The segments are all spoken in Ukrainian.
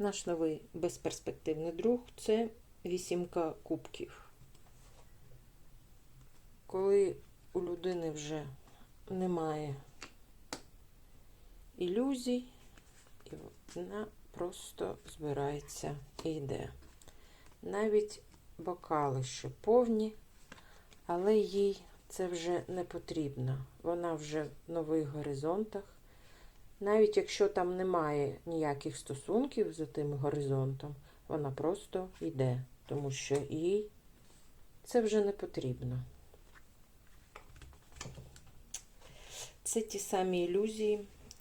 Наш новий безперспективний друг це вісімка кубків. Коли у людини вже немає ілюзій, і вона просто збирається і йде. Навіть бокали ще повні, але їй це вже не потрібно. Вона вже в нових горизонтах. Навіть якщо там немає ніяких стосунків за тим горизонтом, вона просто йде, тому що їй це вже не потрібно. Це ті самі ілюзії,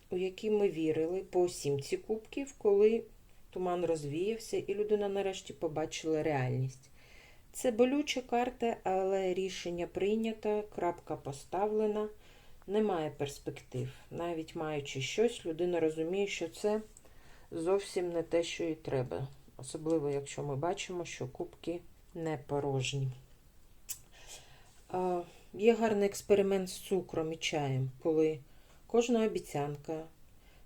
у які ми вірили по сімці кубків, коли туман розвіявся і людина нарешті побачила реальність. Це болюча карта, але рішення прийнято, крапка поставлена, немає перспектив. Навіть маючи щось, людина розуміє, що це зовсім не те, що їй треба. Особливо, якщо ми бачимо, що кубки не порожні. Є гарний експеримент з цукром і чаєм, коли кожна обіцянка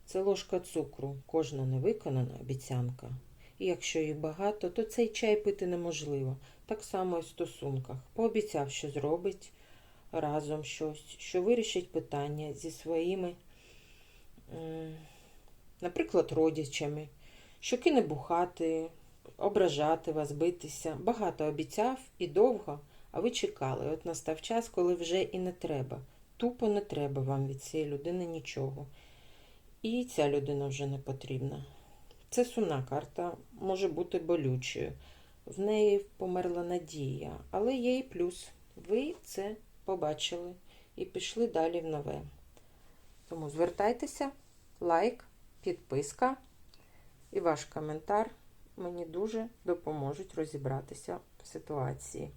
це ложка цукру, кожна невиконана обіцянка. І якщо їх багато, то цей чай пити неможливо. Так само і в стосунках. Пообіцяв, що зробить разом щось, що вирішить питання зі своїми, наприклад, родичами, що кине бухати, ображати вас, битися. Багато обіцяв і довго, а ви чекали. От настав час, коли вже і не треба. Тупо не треба вам від цієї людини нічого. І ця людина вже не потрібна. Це сумна карта, може бути болючою. В неї померла надія, але є і плюс. Ви це побачили і пішли далі в нове. Тому звертайтеся, лайк, підписка і ваш коментар мені дуже допоможуть розібратися в ситуації.